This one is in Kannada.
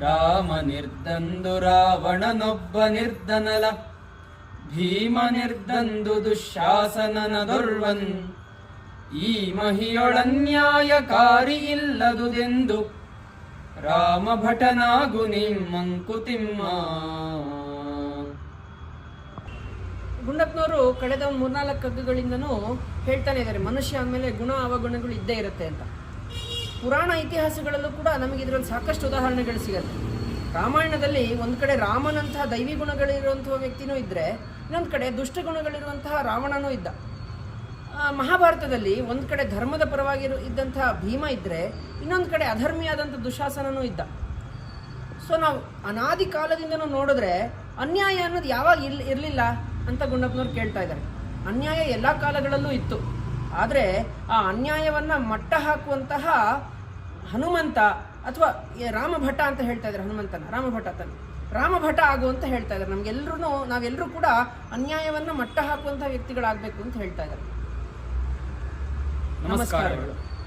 ರಾಮ ನಿರ್ದಂದು, ರಾವಣನೊಬ್ಬ ನಿರ್ದನಲ ಭೀಮ ನಿರ್ದಂದು, ದುಶಾಸನನ ದುರ್ವನ್. ಈ ಮಹಿಯೊಳನ್ಯಾಯಕಾರಿ ಇಲ್ಲದುದೆಂದು. ರಾಮ ಭಟನಾಗು ನಿಮ್ಮಂಕುತಿಮ್ಮ ಗುಂಡಪ್ಪನವರು ಕಳೆದ ಮೂರ್ನಾಲ್ಕು ಕಗ್ಗಗಳಿಂದನೂ ಹೇಳ್ತಾನೆ ಇದ್ದಾರೆ, ಮನುಷ್ಯ ಅಂದಮೇಲೆ ಗುಣ ಅವಗುಣಗಳು ಇದ್ದೇ ಇರುತ್ತೆ ಅಂತ. ಪುರಾಣ ಇತಿಹಾಸಗಳಲ್ಲೂ ಕೂಡ ನಮಗೆ ಇದರಲ್ಲಿ ಸಾಕಷ್ಟು ಉದಾಹರಣೆಗಳು ಸಿಗುತ್ತೆ. ರಾಮಾಯಣದಲ್ಲಿ ಒಂದು ಕಡೆ ರಾಮನಂತಹ ದೈವಿ ಗುಣಗಳಿರುವಂತಹ ವ್ಯಕ್ತಿನೂ ಇದ್ದರೆ ಇನ್ನೊಂದು ಕಡೆ ದುಷ್ಟ ಗುಣಗಳಿರುವಂತಹ ರಾವಣನೂ ಇದ್ದ. ಮಹಾಭಾರತದಲ್ಲಿ ಒಂದು ಕಡೆ ಧರ್ಮದ ಪರವಾಗಿ ಇರು- ಇದ್ದಂತಹ ಭೀಮ ಇದ್ದರೆ ಇನ್ನೊಂದು ಕಡೆ ಅಧರ್ಮಿಯಾದಂಥ ದುಶಾಸನನೂ ಇದ್ದ. ಸೊ ನಾವು ಅನಾದಿ ಕಾಲದಿಂದನೂ ನೋಡಿದ್ರೆ ಅನ್ಯಾಯ ಅನ್ನೋದು ಯಾವಾಗ ಇರಲಿಲ್ಲ ಅಂತ ಗುಂಡಪ್ಪನವ್ರು ಕೇಳ್ತಾ ಇದ್ದಾರೆ. ಅನ್ಯಾಯ ಎಲ್ಲ ಕಾಲಗಳಲ್ಲೂ ಇತ್ತು. ಆದರೆ ಆ ಅನ್ಯಾಯವನ್ನು ಮಟ್ಟ ಹಾಕುವಂತಹ ಹನುಮಂತ ಅಥವಾ ರಾಮಭಟ ಅಂತ ಹೇಳ್ತಾ ಇದ್ದಾರೆ ಹನುಮಂತನ ರಾಮಭಟ ತಾನೆ ರಾಮಭಟ ಆಗು ಅಂತ ಹೇಳ್ತಾ ಇದ್ದಾರೆ. ನಮಗೆಲ್ಲರೂ ನಾವೆಲ್ಲರೂ ಕೂಡ ಅನ್ಯಾಯವನ್ನು ಮಟ್ಟ ಹಾಕುವಂತಹ ವ್ಯಕ್ತಿಗಳಾಗಬೇಕು ಅಂತ ಹೇಳ್ತಾ ಇದ್ದಾರೆ. ನಮಸ್ಕಾರಗಳು.